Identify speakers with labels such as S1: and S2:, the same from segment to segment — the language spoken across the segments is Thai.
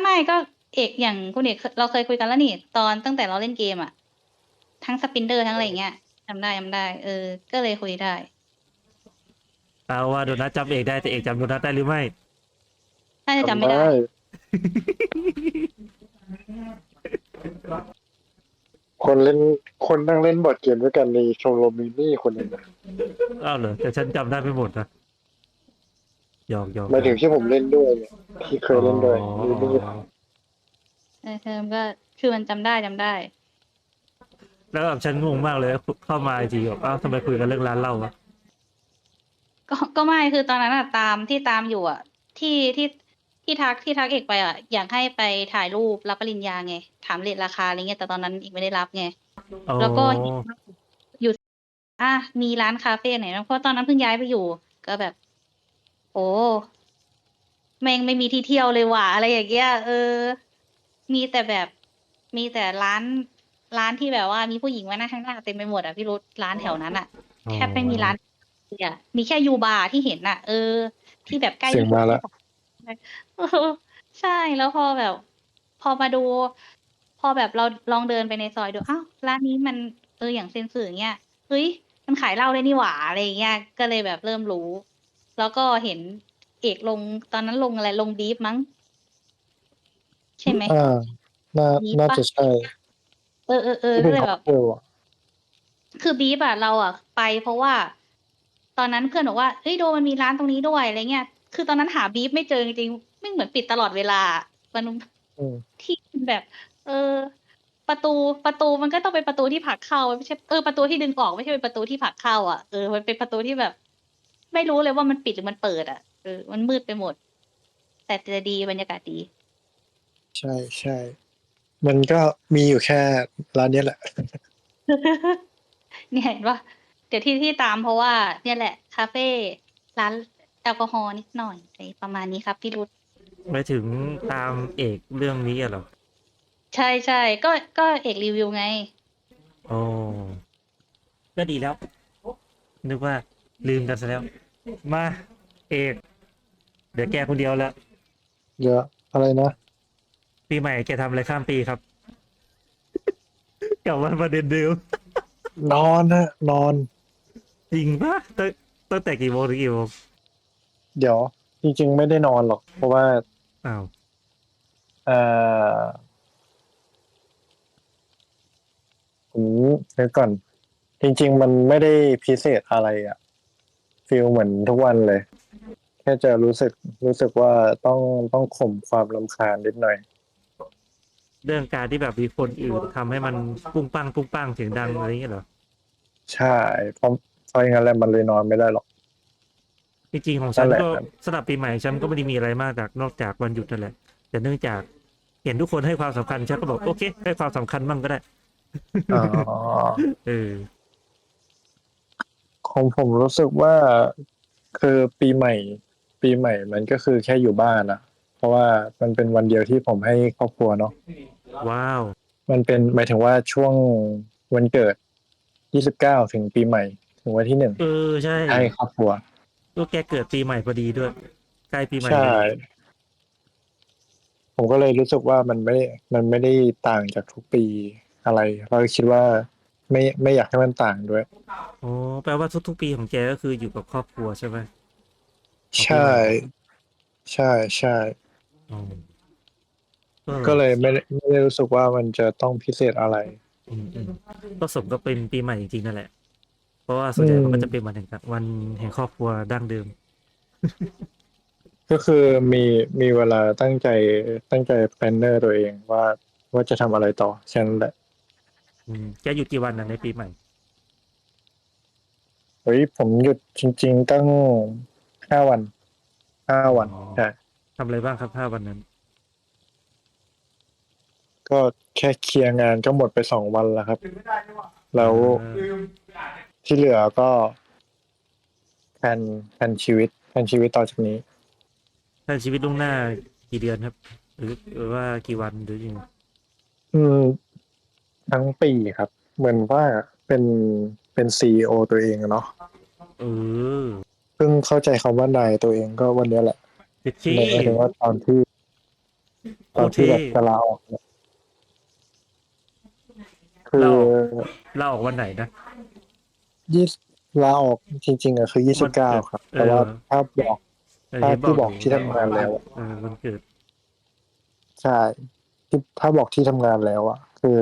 S1: ไม่ก็เอกอย่างคุณเอกเราเคยคุยกันแล้วนี่ตอนตั้งแต่เราเล่นเกมอะทั้งสปินเดอร์ทั้งอะไรอย่างเงี้ยจำได้จำได้ เออ ก็เลยคุยได้
S2: เอาว่าโดนัทจำเอกได้แต่เอกจำโดนัทได้หรือไม่
S1: น่าจะจำไม่ได้
S3: คนเล่นคนนั่งเล่นบอร์ดเกมด้วยกันในชมรมมินี่คนหนึ่งนะ
S2: อ้าวเหรอแต่ฉันจำได้ไม่หมดนะ หยอกหยอก
S3: หมายถึงที่ผมเล่นด้วยเนี่ยที่เคยเล่นด้วย
S2: อ๋อ
S3: มินี่
S1: เออเทอมก็คือมันจำได้จำได้
S2: แล้วแบบฉันงงมากเลยเข้ามาอีกทีแบบอ้าวทำไมคุยกันเรื่องร้านเหล้าวะ
S1: ก็ก็ไม่คือตอนนั้นอะตามที่ตามอยู่อะที่ที่ที่ทักที่ทักเอกไปอะอยากให้ไปถ่ายรูปรับปริญญาไง ถามเรทราคาอะไรเงี้ยแต่ตอนนั้นเอกไม่ได้รับไง
S2: อ๋อ
S1: แล้วก็เห็นว่าอยู่ อะมีร้านคาเฟ่ไหนบ้างเพราะตอนนั้นเพิ่งย้ายไปอยู่ ก็แบบ โอ้แม่งไม่มีที่เที่ยวเลยว่ะอะไรอย่างเงี้ยเออ มีแต่แบบมีแต่ร้านร้านที่แบบว่ามีผู้หญิงมานั่งข้างหน้าเต็มไปหมดอะพี่รุธร้านแถวนั้นอะแทบไม่มีร้านอะมีแค่ยูบาร์ที่เห็นอะ เออ ที่แบบใกล้
S3: เสียงมาแล้ว
S1: เออใช่แล้วพอแบบ พอมาดู พอแบบเราลองเดินไปในซอยดูอ้าวร้านนี้มันเอออย่างเซนสึเงี้ยเฮ้ยมันขายเหล้าได้นี่หว่าอะไรอย่างเงี้ยก็เลยแบบเริ่มรู้ แล้วก็เห็นเอกลงตอนนั้นลงอะไรลงบีฟมั้ง ใช่ไหม
S3: อ่า น่า
S1: มี
S3: น่า
S1: ปะ
S3: จะใช่
S1: เออเออเออ
S3: ที่
S1: ก็
S3: เป็น
S1: เลย
S3: ค็
S1: แบ
S3: อบ กเทลอะ
S1: คือบีฟอะเราอะไปเพราะว่า ตอนนั้นเพื่อนบอกว่าเฮ้ยโดมันมีร้านตรงนี้ด้วยอะไรเงี้ยคือตอนนั้นหาบีฟไม่เจอจริงๆไม่เหมือนปิดตลอดเวลามัน
S3: อืม
S1: ที่แบบ เออ ประตูประตูมันก็ต้องเป็นประตูที่ผลักเข้าไม่ใช่เออประตูที่ดึงออกไม่ใช่เป็นประตูที่ผลักเข้าอะเออมันเป็นประตูที่แบบ ไม่รู้เลยว่ามันปิดหรือมันเปิด อะเออมันมืดไปหมด แต่จะดีบรรยากาศดี
S3: ใช่ใช่ มันก็มีอยู่แค่ร้านเนี้ยแหละ
S1: เนี่ยเห็นว่าเดี๋ยวที่ที่ตามเพราะว่า เนี่ยแหละ คาเฟ่ร้านแอลกอฮอล์นิดหน่อยอะไรประมาณนี้ครับพี่รุธ
S2: ไม่ถึงตามเอกเรื่องนี้อะเหรอ
S1: ใช่ใช่ก็ก็เอกรีวิวไง
S2: โอ้ก็ดีแล้ว นึกว่าลืมกันซะแล้ว มา เอก เดี๋ยวแกคนเดียวแล้ว
S3: เยอะอะไรนะ
S2: ปีใหม่แกทำอะไรข้ามปีครับ กลับวันประเด็นเดิม
S3: นอนนะนอน
S2: จริงปะตั้งตั้งแต่กี่โมงถึงกี่โมง
S3: เดี๋ยว จริงๆไม่ได้นอนหรอก เพราะว่า
S2: อ้าว
S3: เอ่อผมเดี๋ยวก่อน จริง ๆ มันไม่ได้พิเศษอะไรอะ ฟีลเหมือนทุกวันเลย แค่จะรู้สึกรู้สึกว่าต้องต้องข่มความรำคาญนิดหน่อย
S2: เรื่องการที่แบบมีคนอื่นทำให้มันปุ้งปังปุ้งปังเสียงดังอะไรอย่างเงี้ยเหรอ
S3: ใช่เพราะเพราะอย่างนั้นแหละมันเลยนอนไม่ได้หรอก
S2: จริงๆของฉัน
S3: นั่นแหละ
S2: ก็
S3: ครับ
S2: สำหรับปีใหม่ฉันก็ไม่ได้มีอะไรมากจากนอกจากวันหยุดนั่นแหละ แต่เนื่องจากเห็นทุกคนให้ความสำคัญฉันก็บอกโอเค ให้ความสำคัญบ้างก็ได้
S3: อ๋อ
S2: เออ
S3: ของผมรู้สึกว่าคือปีใหม่ ปีใหม่มันก็คือแค่อยู่บ้านนะเพราะว่ามันเป็นวันเดียวที่ผมให้ครอบครัวเนาะ
S2: ว้าว
S3: มันเป็นหมายถึงว่าช่วงวันเกิด 29 ถึงปีใหม่ ถึงวันที่หนึ่ง
S2: เออใช่
S3: ให้ครอบครัว
S2: ก็แกเกิดปีใหม่พอดีด้วย ใกล้ปีใหม่
S3: ใช่ผมก็เลยรู้สึกว่ามันไม่ มันไม่ได้ต่างจากทุกปีอะไร เราคิดว่า ไม่ไม่อยากให้มันต่างด้วย
S2: โอ้แปลว่าทุก ๆ ปีของแกก็คืออยู่กับครอบครัวใช่ไหม
S3: ใช่ ใช่ใช่
S2: อ๋อ
S3: ก็เลยไม่ได้ไม่ได้รู้สึกว่ามันจะต้องพิเศษอะไร
S2: อืมอืมก็สมก็เป็นปีใหม่จริงๆนั่นแหละ เพราะว่าส่วนใหญ่
S3: อืม
S2: มันก็จะเป็นวันแห่งวันแห่งครอบครัวดั้งเดิม
S3: ก็คือมีมีเวลาตั้งใจตั้งใจแพลนเนอร์ตัวเองว่าว่าจะทำอะไรต่อแค่นั้นแหละ
S2: อืมแกหยุดกี่วันนะในปีใหม่
S3: เฮ้ยผมหยุดจริง ๆ ตั้งห้าวันห้าวัน
S2: อ๋อ
S3: ใช่
S2: ทำอะไรบ้างครับห้าวันนั้น
S3: ก็แค่เคลียร์งานก็หมดไปสองวันแล้วครับ แล้ว
S2: เออ
S3: ที่เหลือก็แผนแผนชีวิตแผนชีวิตต่อจากนี้
S2: ท่านชีวิตล่วงหน้ากี่เดือนครับ หรือหรือว่ากี่วันหรือยังไง
S3: อืม ทั้งปีครับ เหมือนว่าเป็นเป็นซีอตัวเองอะเนาะ
S2: เออ
S3: เพิ่งเข้าใจคำว่านายตัวเองก็วันเนี้ยแหละ
S2: ติดที่
S3: หมายถึงว่าตอนที่
S2: โค
S3: ตอน
S2: ตร
S3: ที่
S2: เท่
S3: แบบจะลาออกเนี่ยคือ
S2: ลาออกลาออกวันไหนนะ
S3: ยี่สิบลาออกจริงๆอะคือยี่สิบเก้าครับ
S2: เออ
S3: แต่ว่าถ้าบอก
S2: เออ
S3: ถ้า
S2: เห็น
S3: ที่บอกที่ทำงานแล้วอะ
S2: เออวันเกิด
S3: ใช่ที่ถ้าบอกที่ทำงานแล้วอะคือ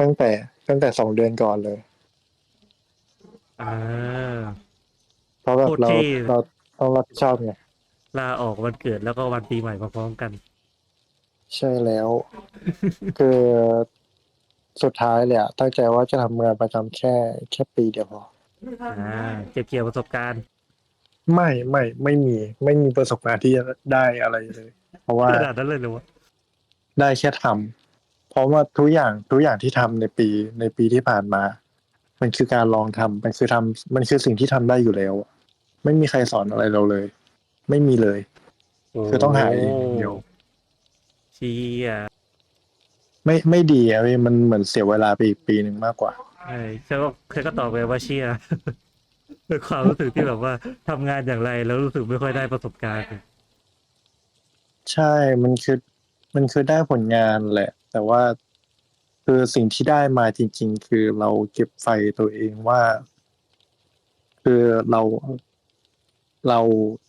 S3: ตั้งแต่ตั้งแต่สองเดือนก่อนเลย
S2: อ่า
S3: เพราะแบบ
S2: โคตร
S3: เรา
S2: เท่
S3: เราต้องรับผิดชอบไง
S2: ลาออกวันเกิดแล้วก็วันปีใหม่มาพร้อมกัน
S3: ใช่แล้ว คือสุดท้ายเลยอะตั้งใจว่าจะทำงานประจำแค่แค่ปีเดียวพอ
S2: อ่าเก็บเกี่ยวประสบการณ์
S3: ไม่ไม่ไม่มีไม่มีประสบการณ์ที่จะได้อะไรเลย เพราะว่า
S2: ขนาดนั้นเลยเหรอวะ
S3: ได้แค่ทำ เพราะว่าทุกอย่างทุกอย่างที่ทำในปีในปีที่ผ่านมา มันคือการลองทำมันคือทำมันคือสิ่งที่ทำได้อยู่แล้ว ไม่มีใครสอนอะไรเราเลย ไม่มีเลย คือต้องหาเองอย่างเดียว
S2: เชีย
S3: ไม่ไม่ดีอะพี่มันเหมือนเสียเวลาไปอีกปีหนึ่งมากกว่า
S2: ใช่ฉันก็เคยก็ตอบไปว่าเชียเป็นความรู้สึกที่แบบว่าทำงานอย่างไรแล้วรู้สึกไม่ค่อยได้ประสบการณ์
S3: ใช่ มันคือ มันคือได้ผลงานแหละ แต่ว่าคือสิ่งที่ได้มาจริง ๆ คือเราเก็บไฟตัวเองว่า คือเราเรา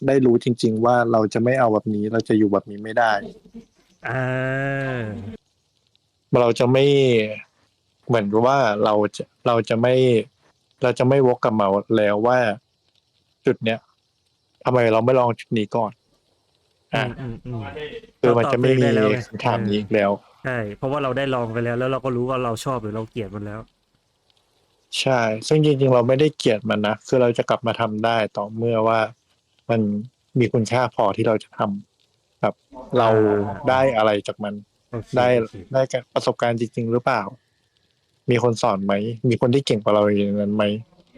S3: ได้รู้จริง ๆ ว่าเราจะไม่เอาแบบนี้ เราจะอยู่แบบนี้ไม่ได้
S2: อ่า
S3: เราจะไม่เหมือนกับว่าเราจะเราจะไม่ เราจะไม่วกกลับมาแล้วว่าจุดเนี้ยทำไมเราไม่ลองจุดนี้ก่อน อะ
S2: อืมอืม
S3: คือมันจะไม่มี
S2: เราตอบเองได้แล้วไง
S3: คำถามนี้อีกแล้ว
S2: ใช่เพราะว่าเราได้ลองไปแล้ว แล้วเราก็รู้ว่าเราชอบหรือเราเกลียดมันแล้ว
S3: ใช่ ซึ่งจริงๆเราไม่ได้เกลียดมันนะคือเราจะกลับมาทำได้ต่อเมื่อว่ามันมีคุณค่าพอที่เราจะทำแบบเราได้อะไรจากมัน
S2: โอเค
S3: ได้
S2: โอเค
S3: ได้การประสบการณ์จริง ๆ หรือเปล่า มีคนสอนไหม มีคนที่เก่งกว่าเราอย่างนั้นไหม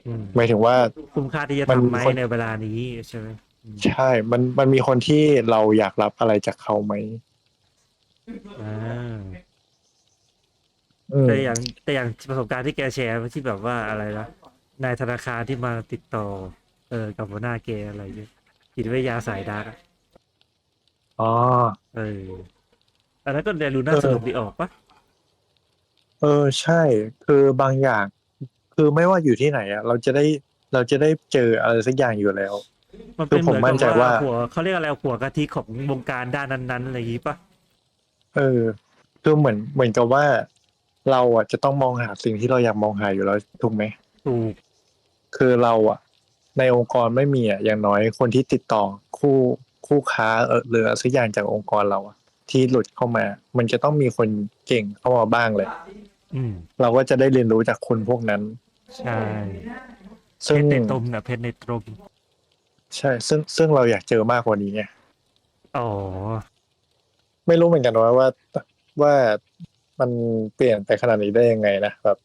S2: อืม
S3: หมายถึงว่า
S2: คุ้มค่าที่จะ
S3: มัน
S2: ทำไหม
S3: คน
S2: ในเวลานี้ใช่ไหมอืม
S3: ใช่ มันมันมีคนที่เราอยากรับอะไรจากเขาไหม
S2: อ่า
S3: อืม
S2: แต่อย่างแต่อย่างประสบการณ์ที่แกแชร์ที่แบบว่าอะไรนะนายธนาคารที่มาติดต่อ เออกับหัวหน้าแกอะไรเงี้ยจิตวิทยาสายดาร์กอะ
S3: อ๋อ
S2: เอออันนั้นก็เรียนรู้น่า
S3: เออ
S2: สนุกดีออกปะ
S3: เออใช่ คือบางอย่าง คือไม่ว่าอยู่ที่ไหนอะเราจะได้เราจะได้เจออะไรสักอย่างอยู่แล้ว
S2: มันเป็น
S3: คือ
S2: เห
S3: ผม
S2: มือน
S3: มั่นใจ
S2: กับว่า
S3: ว่า
S2: หัวเขาเรียกอะไรหัวกะทิของวงการด้านนั้นๆอะไรอย่างงี้ปะ
S3: เออคือเหมือนเหมือนกับว่า เราอะจะต้องมองหาสิ่งที่เราอยากมองหาอยู่แล้วถูกไหม
S2: ถูก
S3: คือเราอะ ในองค์กรไม่มีอะอย่างน้อยคนที่ติดต่อคู่คู่ค้าเออหรืออะไรสักอย่างจากองค์กรเราอะที่หลุดเข้ามา มันจะต้องมีคนเก่งเข้ามาบ้างเลย
S2: อืม
S3: เราก็จะได้เรียนรู้จากคนพวกนั้น
S2: ใช่เพ
S3: ซึ่ง
S2: ชรในตมนะเพชรในตม
S3: ใช่ ซึ่งซึ่งเราอยากเจอมากกว่านี้ไง
S2: อ๋อ
S3: ไม่รู้เหมือนกันว่าว่าว่ามันเปลี่ยนไปขนาดนี้ได้ยังไงนะแบบ